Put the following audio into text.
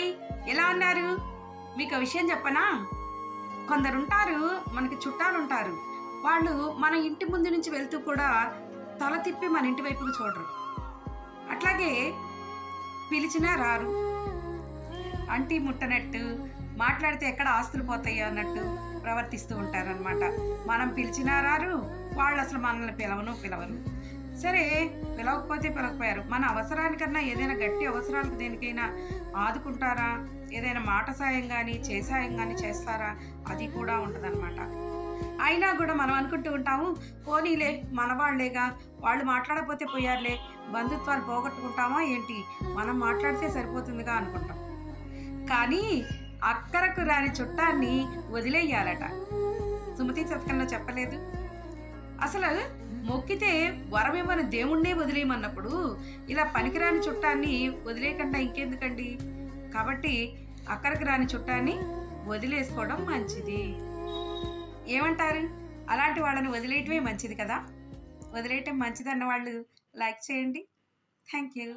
Hi. ఎలా ఉన్నారు? మీకు విషయం చెప్పనా? కొందరుంటారు మనకి చుట్టాలు ఉంటారు వాళ్ళు మన ఇంటి ముందు నుంచి వెళ్తూ కూడా తల తిప్పి మన ఇంటి వైపుకు చూడరు. అట్లాగే పిలిచినా రారు. అంటి ముట్టనట్టు మాట్లాడితే ఎక్కడ ఆస్తులు పోతాయి అన్నట్టు ప్రవర్తిస్తూ ఉంటారనమాట మనం పిలిచినా రారు వాళ్ళు అసలు మనల్ని పిలవను పిలవరు. సరే పిలవకపోతే పిలవకపోయారు. మన అవసరానికన్నా ఏదైనా గట్టి అవసరాలకు దేనికైనా ఆదుకుంటారా? ఏదైనా మాట సాయం కానీ చేసాయం కానీ చేస్తారా? అది కూడా ఉంటుందన్నమాట. అయినా కూడా మనం అనుకుంటూ ఉంటాము పోనీలే మనవాళ్ళేగా వాళ్ళు మాట్లాడకపోతే పోయారులే బంధుత్వాలు పోగొట్టుకుంటామా ఏంటి? మనం మాట్లాడితే సరిపోతుందిగా అనుకుంటాం. కానీ అక్కరకు రాని చుట్టాన్ని వదిలేయాలట. సుమతి శతకంలో చెప్పలేదు. అసలు మొక్కితే వరమివ్వని దేవుణ్ణే వదిలేయమన్నప్పుడు ఇలా పనికిరాని చుట్టాన్ని వదిలేయకుండా ఇంకెందుకండి? కాబట్టి అక్కడికి రాని చుట్టాన్ని వదిలేసుకోవడం మంచిది. ఏమంటారు? అలాంటి వాళ్ళని వదిలేయటమే మంచిది కదా? వదిలేయటం మంచిదన్న వాళ్ళు లైక్ చేయండి. Thank you.